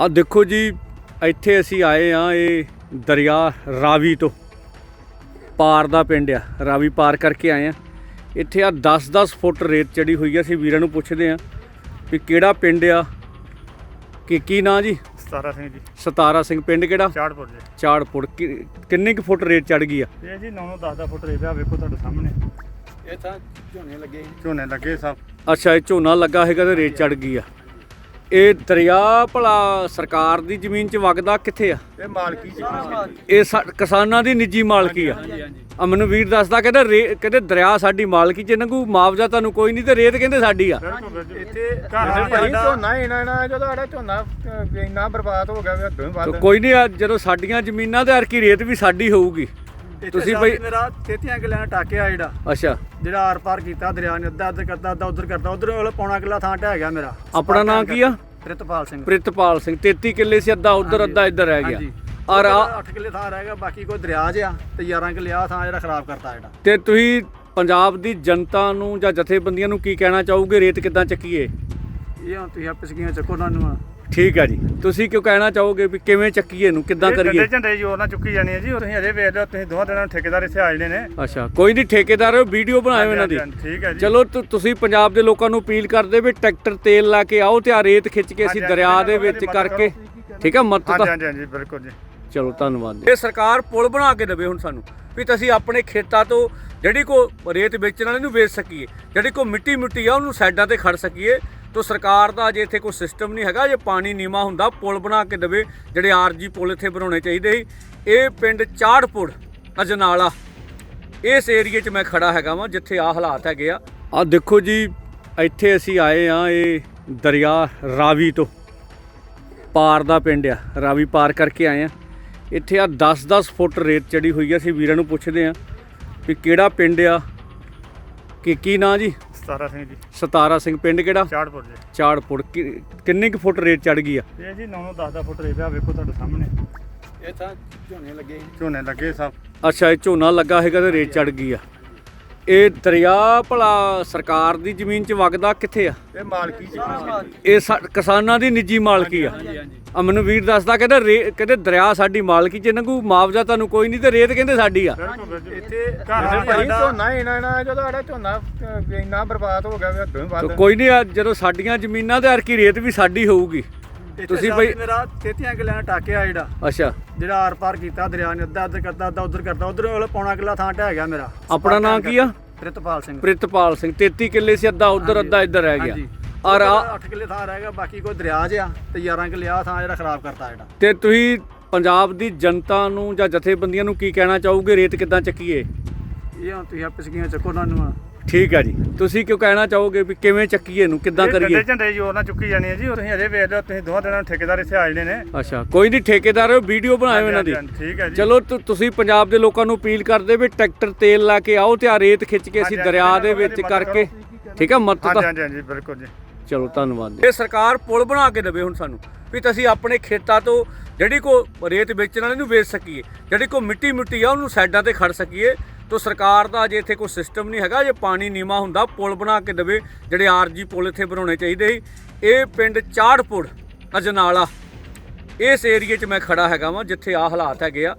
ਆ ਦੇਖੋ ਜੀ ਇੱਥੇ ਅਸੀਂ ਆਏ ਆ ਇਹ ਦਰਿਆ ਰਾਵੀ ਤੋਂ। ਪਾਰ ਦਾ ਪਿੰਡ ਆ ਰਾਵੀ ਪਾਰ ਕਰਕੇ ਆਏ ਆ ਇੱਥੇ ਆ 10-10 ਫੁੱਟ ਰੇਤ ਚੜੀ ਹੋਈ ਆ ਅਸੀਂ ਵੀਰਾਂ ਨੂੰ ਪੁੱਛਦੇ ਆ ਵੀ ਕਿਹੜਾ ਪਿੰਡ ਆ ਕਿ ਕੀ ਨਾਂ ਜੀ? ਸਤਾਰਾ ਸਿੰਘ ਜੀ। ਸਤਾਰਾ ਸਿੰਘ ਪਿੰਡ ਕਿਹੜਾ? ਚਾੜਪੁਰ ਜੀ। ਚਾੜਪੁਰ ਕਿ- ਕਿੰਨੇ ਕੁ ਫੁੱਟ ਰੇਤ ਚੜ ਗਈ ਆ? ਇਹ ਜੀ 9 10 10 ਫੁੱਟ ਰੇਤ ਆ ਵੇਖੋ ਤੁਹਾਡੇ ਸਾਹਮਣੇ। ਇਹ ਤਾਂ ਝੋਨੇ ਲੱਗੇ। ਝੋਨੇ ਲੱਗੇ ਸਭ। ਅੱਛਾ ਇਹ ਝੋਨਾ ਲੱਗਾ ਹੈਗਾ ਤੇ ਰੇਤ ਚੜ ਗਈ ਆ। ਇਹ ਦਰਿਆ ਭਲਾ ਸਰਕਾਰ ਦੀ ਜ਼ਮੀਨ 'ਚ ਵਗਦਾ ਕਿੱਥੇ ਆ? ਇਹ ਮਾਲਕੀ ਜੀ ਇਹ ਸਾ- ਕਿਸਾਨਾਂ ਦੀ ਨਿੱਜੀ ਮਾਲਕੀ ਆ। ਆ ਮੈਨੂੰ ਵੀਰ ਦੱਸਦਾ ਕਹਿੰਦਾ ਰੇ- ਕਹਿੰਦੇ ਦਰਿਆ ਸਾਡੀ ਮਾਲਕੀ ਚ ਨੰਗੂ ਮੁਆਵਜ਼ਾ ਤੁਹਾਨੂੰ ਕੋਈ ਨਹੀਂ ਤੇ ਰੇਤ ਕਹਿੰਦੇ ਸਾਡੀ ਆ। ਇੱਥੇ ਘਰ ਭਾਈ ਸਾਡਾ ਝੋਨਾ ਹੀ ਨਾ ਨਾ ਜਦੋਂ ਸਾਡਾ ਝੋਨਾ ਅਹ, ਇੰਨਾ ਬਰਬਾਦ ਹੋ ਗਿਆ ਵੀ ਹੱਦੋਂ ਹੀ ਤੇ ਵੱਧ। ਕੋਈ ਨਹੀਂ ਆ ਜਦੋਂ ਸਾਡੀਆਂ ਜ਼ਮੀਨਾਂ ਤੇ ਅਰਕੀ ਰੇਤ ਵੀ ਸਾਡੀ ਹੋਊਗੀ। ਤੁਸੀਂ ਬਈ ਮੇਰਾ ਤੇਤੀਆਂ ਕਿਲਿਆਂ ਟਾਕਿਆ ਜਿਹੜਾ। ਅੱਛਾ। ਜਿਹੜਾ ਆਰ ਪਾਰ ਕੀਤਾ ਦਰਿਆ ਨੇ ਅੱਧਾ ਅੱਧ ਕਰਦਾ ਅੱਧਾ ਉਧਰ ਕਰਦਾ ਉਧਰ ਵਾਲਾ ਪੌਣਾ ਕਿੱਲਾ ਥਾਂ ਢਹਿ ਗਿਆ ਮੇਰਾ। ਆਪਣਾ ਨਾਂ ਕੀ ਆ? ਪ੍ਰਿਤਪਾਲ ਸਿੰਘ। ਪ੍ਰਿਤਪਾਲ ਸਿੰਘ 33 ਕਿੱਲੇ ਸੀ ਅੱਧਾ ਉਧਰ ਅੱਧਾ ਇੱਧਰ ਰਹਿ ਗਿਆ। ਹਾਂਜੀ। ਔਰ ਆ 8 ਕਿੱਲੇ ਥਾਂ ਰਹਿ ਗਿਆ ਬਾਕੀ ਕੋਈ ਦਰਿਆ ਜਿਆ ਤੇ 11 ਕਿੱਲੇ ਆ ਥਾਂ ਜਿਹੜਾ ਖਰਾਬ ਕਰਤਾ ਜਿਹੜਾ। ਤੇ ਤੁਸੀਂ ਪੰਜਾਬ ਦੀ ਜਨਤਾ ਨੂੰ ਜਾਂ ਜਥੇਬੰਦੀਆਂ ਨੂੰ ਕੀ ਕਹਿਣਾ ਚਾਹੋਗੇ? ਰੇਤ ਕਿੱਦਾਂ ਚੱਕੀਏ? ਇਹ ਤੁਸੀਂ ਆਪਸ ਕੀਆਂ ਚੱਕੋ ਉਹਨਾਂ ਨੂੰ ਠੀਕ ਆ ਜੀ। ਤੁਸੀਂ ਕਿਉਂ ਕਹਿਣਾ ਚਾਹੋਗੇ ਵੀ ਕਿਵੇਂ ਚੱਕੀਏ ਇਹਨੂੰ? ਕਿੱਦਾਂ ਕਰੀਏ? ਝੰਡੇ ਜੋਰ ਨਾਲ ਚੁੱਕੀ ਜਾਣੀ ਹੈ ਜੀ ਤੁਸੀਂ ਅਜੇ ਵੇਖ ਲਓ ਤੁਸੀਂ ਦੋਹਾਂ ਦਿਨਾਂ ਨੂੰ ਠੇਕੇਦਾਰ ਇੱਥੇ ਆ ਜਣੇ ਨੇ। ਅੱਛਾ ਕੋਈ ਨਹੀਂ ਠੇਕੇਦਾਰ ਵੀਡੀਓ ਬਣਾਇਓ ਇਹਨਾਂ ਦੀ। ਠੀਕ ਹੈ ਜੀ। ਚਲੋ ਤੁਸੀਂ ਪੰਜਾਬ ਦੇ ਲੋਕਾਂ ਨੂੰ ਅਪੀਲ ਕਰਦੇ ਵੀ ਟਰੈਕਟਰ ਤੇਲ ਲਾ ਕੇ ਆਓ ਤੇ ਆ ਰੇਤ ਖਿੱਚ ਕੇ ਅਸੀਂ ਦਰਿਆ ਦੇ ਵਿੱਚ ਕਰਕੇ ਠੀਕ ਹੈ ਹਾਂਜੀ ਤਾਂ ਹਾਂਜੀ ਹਾਂਜੀ ਬਿਲਕੁਲ ਜੀ। ਚਲੋ ਧੰਨਵਾਦ ਇਹ ਸਰਕਾਰ ਪੁਲ ਬਣਾ ਕੇ ਦੇਵੇ ਹੁਣ ਸਾਨੂੰ ਵੀ ਤਾਂ ਅਸੀਂ ਆਪਣੇ ਖੇਤਾਂ ਤੋਂ ਜਿਹੜੀ ਕੋ ਰੇਤ ਵੇਚਣ ਵਾਲੇ ਨੂੰ ਵੇਚ ਸਕੀਏ ਜਿਹੜੀ ਕੋ ਮਿੱਟੀ ਮਿੱਟੀ ਆ ਉਹਨੂੰ ਸਾਈਡਾਂ ਤੇ ਖੜ ਸਕੀਏ ਤੋਂ ਸਰਕਾਰ ਦਾ ਅਜੇ ਇੱਥੇ ਕੋਈ ਸਿਸਟਮ ਨਹੀਂ ਹੈਗਾ ਜੇ ਪਾਣੀ ਨੀਵਾ ਹੁੰਦਾ, ਪੁਲ ਬਣਾ ਕੇ ਦੇਵੇ, ਜਿਹੜੇ ਆਰਜੀ ਪੁਲ ਇੱਥੇ ਬਣਾਉਣੇ ਚਾਹੀਦੇ ਸੀ। ਇਹ ਪਿੰਡ ਚਾੜਪੁਰ, ਅਜਨਾਲਾ, ਇਸ ਏਰੀਏ 'ਚ ਮੈਂ ਖੜਾ ਹੈਗਾ ਵਾਂ, ਜਿੱਥੇ ਆ ਹਾਲਾਤ ਹੈਗੇ ਆ। ਆ ਦੇਖੋ ਜੀ, ਇੱਥੇ ਅਸੀਂ ਆਏ ਆ, ਇਹ ਦਰਿਆ ਰਾਵੀ ਤੋਂ, ਪਾਰ ਦਾ ਪਿੰਡ ਆ, ਰਾਵੀ ਪਾਰ ਕਰਕੇ ਆਏ ਆ। ਇੱਥੇ ਆ 10-10 ਫੁੱਟ ਰੇਤ ਚੜੀ ਹੋਈ ਆ, ਅਸੀਂ ਵੀਰਾਂ ਨੂੰ ਪੁੱਛਦੇ ਆ ਵੀ ਕਿਹੜਾ ਪਿੰਡ ਆ, ਕਿ ਕੀ ਨਾਂ ਜੀ? ਸਤਾਰਾ ਸਿੰਘ ਜੀ। ਸਤਾਰਾ ਸਿੰਘ ਪਿੰਡ ਕਿਹੜਾ? ਚਾੜਪੁਰ ਜੀ। ਚਾੜਪੁਰ। ਕਿ- ਕਿੰਨੇ ਕੁ ਫੁੱਟ ਰੇਤ ਚੜ ਗਈ ਆ? ਇਹ ਜੀ 9 10 10 ਫੁੱਟ ਰੇਤ ਆ ਵੇਖੋ ਤੁਹਾਡੇ ਸਾਹਮਣੇ। ਇਹ ਤਾਂ ਝੋਨੇ ਲੱਗੇ ਝੋਨੇ ਲੱਗੇ ਸਭ। ਅੱਛਾ ਇਹ ਝੋਨਾ ਲੱਗਾ ਹੈਗਾ ਤੇ ਰੇਤ ਚੜ ਗਈ ਆ। ਇਹ ਦਰਿਆ ਭਲਾ ਸਰਕਾਰ ਦੀ ਜ਼ਮੀਨ 'ਚ ਵਗਦਾ ਕਿੱਥੇ ਆ? ਇਹ ਮਾਲਕੀ ਜੀ। ਇਹ ਸਾ- ਕਿਸਾਨਾਂ ਦੀ ਨਿੱਜੀ ਮਾਲਕੀ ਆ। ਆ ਮੈਨੂੰ ਵੀਰ ਦੱਸਦਾ ਕਹਿੰਦਾ ਰੇ- ਕਹਿੰਦੇ ਦਰਿਆ ਸਾਡੀ ਮਾਲਕੀ ਚ ਨੰਗੂ ਮੁਆਵਜ਼ਾ ਤੁਹਾਨੂੰ ਕੋਈ ਨਹੀਂ ਤੇ ਰੇਤ ਕਹਿੰਦੇ ਸਾਡੀ ਆ। ਇੱਥੇ ਘਰ ਭਾਈ ਸਾਡਾ ਝੋਨਾ ਹੀ ਨਾ ਨਾ ਜਦੋਂ ਸਾਡਾ ਝੋਨਾ ਅਹ, ਇੰਨਾ ਬਰਬਾਦ ਹੋ ਗਿਆ ਵੀ ਹੱਦੋਂ ਹੀ ਤੇ ਵੱਧ ਕੋਈ ਨਹੀਂ ਆ ਜਦੋਂ ਸਾਡੀਆਂ ਜ਼ਮੀਨਾਂ ਤੇ ਅਰਕੀ ਰੇਤ ਵੀ ਸਾਡੀ ਹੋਊਗੀ। ਤੁਸੀਂ ਬਈ ਮੇਰਾ ਤੇਤੀਆਂ ਕਿਲਿਆਂ ਟਾਕਿਆ ਜਿਹੜਾ। ਅੱਛਾ। ਜਿਹੜਾ ਆਰ ਪਾਰ ਕੀਤਾ ਦਰਿਆ ਨੇ ਅੱਧਾ ਅੱਧ ਕਰਦਾ ਅੱਧਾ ਉਧਰ ਕਰਦਾ ਉਧਰ ਵਾਲਾ ਪੌਣਾ ਕਿੱਲਾ ਥਾਂ ਢਹਿ ਗਿਆ ਮੇਰਾ। ਆਪਣਾ ਨਾਂ ਕੀ ਆ? ਪ੍ਰਿਤਪਾਲ ਸਿੰਘ। ਪ੍ਰਿਤਪਾਲ ਸਿੰਘ 33 ਕਿੱਲੇ ਸੀ ਅੱਧਾ ਉਧਰ ਅੱਧਾ ਇੱਧਰ ਰਹਿ ਗਿਆ। ਹਾਂਜੀ। ਔਰ ਆ 8 ਕਿੱਲੇ ਥਾਂ ਰਹਿ ਗਿਆ ਬਾਕੀ ਕੋਈ ਦਰਿਆ ਜਿਆ ਤੇ 11 ਕਿੱਲੇ ਆ ਥਾਂ ਜਿਹੜਾ ਖਰਾਬ ਕਰਤਾ ਜਿਹੜਾ। ਤੇ ਤੁਸੀਂ ਪੰਜਾਬ ਦੀ ਜਨਤਾ ਨੂੰ ਜਾਂ ਜਥੇਬੰਦੀਆਂ ਨੂੰ ਕੀ ਕਹਿਣਾ ਚਾਹੋਗੇ? ਰੇਤ ਕਿੱਦਾਂ ਚੱਕੀਏ? ਇਹ ਹੁਣ ਤੁਸੀਂ ਆਪਸ ਕੀਆਂ ਚੱਕੋ ਉਹਨਾਂ ਨੂੰ। ਠੀਕ ਆ ਜੀ। ਤੁਸੀਂ ਕਿਉਂ ਕਹਿਣਾ ਚਾਹੋਗੇ ਵੀ ਕਿਵੇਂ ਚੱਕੀਏ ਇਹਨੂੰ? ਕਿੱਦਾਂ ਇਹ ਕਰੀਏ? ਝੰਡੇ ਝੰਡੇ ਜੋਰ ਨਾਲ ਚੁੱਕੀ ਜਾਣੀ ਹੈ ਜੀ ਤੁਸੀਂ ਅਜੇ ਵੇਖ ਲਓ ਤੁਸੀਂ ਦੋਹਾਂ ਦਿਨਾਂ ਨੂੰ ਠੇਕੇਦਾਰ ਇੱਥੇ ਆ ਜਣੇ ਨੇ। ਅੱਛਾ ਕੋਈ ਨਹੀਂ ਠੇਕੇਦਾਰ ਵੀਡੀਓ ਬਣਾਇਓ ਇਹਨਾਂ ਦੀ। ਹਾਂਜੀ, ਠੀਕ ਹੈ ਜੀ। ਚਲੋ ਤੁ- ਤੁਸੀਂ ਪੰਜਾਬ ਦੇ ਲੋਕਾਂ ਨੂੰ ਅਪੀਲ ਕਰਦੇ ਵੀ ਟਰੈਕਟਰ ਤੇਲ ਲਾ ਕੇ ਆਓ ਤੇ ਆ ਰੇਤ ਖਿੱਚ ਕੇ ਅਸੀਂ ਹਾਂਜੀ, ਦਰਿਆ ਹਾਂਜੀ, ਦੇ ਉਹਨਾਂ ਵਿੱਚ ਦੀ ਮਦਦ ਕਰਕੇ ਠੀਕ ਹੈ ਮਦਦ ਹਾਂਜੀ ਤਾਂ ਹਾਂਜੀ ਹਾਂਜੀ ਬਿਲਕੁਲ ਜੀ। ਚਲੋ ਧੰਨਵਾਦ ਇਹ ਸਰਕਾਰ ਪੁਲ ਬਣਾ ਕੇ ਦੇਵੇ ਹੁਣ ਸਾਨੂੰ, ਵੀ ਤੁਸੀਂ ਆਪਣੇ ਖੇਤਾਂ ਤੋਂ ਜਿਹੜੀ ਕੋ ਰੇਤ ਵੇਚਣ ਵਾਲੇ ਨੂੰ ਵੇਚ ਸਕੀਏ, ਜਿਹੜੀ ਕੋ ਮਿੱਟੀ ਮਿੱਟੀ ਆ ਉਹਨੂੰ ਸਾਈਡਾਂ ਤੇ ਖੜ ਸਕੀਏ, ਤੋਂ ਸਰਕਾਰ ਦਾ ਅਜੇ ਇੱਥੇ ਕੋਈ ਸਿਸਟਮ ਨਹੀਂ ਹੈਗਾ, ਜੇ ਪਾਣੀ ਨੀਵਾ ਹੁੰਦਾ, ਪੁਲ ਬਣਾ ਕੇ ਦੇਵੇ, ਜਿਹੜੇ ਆਰਜੀ ਪੁਲ ਇੱਥੇ ਬਣਾਉਣੇ ਚਾਹੀਦੇ ਸੀ। ਇਹ ਪਿੰਡ ਚਾੜਪੁਰ, ਅਜਨਾਲਾ, ਇਸ ਏਰੀਏ 'ਚ ਮੈਂ ਖੜਾ ਹੈਗਾ ਵਾਂ, ਜਿੱਥੇ ਆ ਹਾਲਾਤ ਹੈਗੇ ਆ।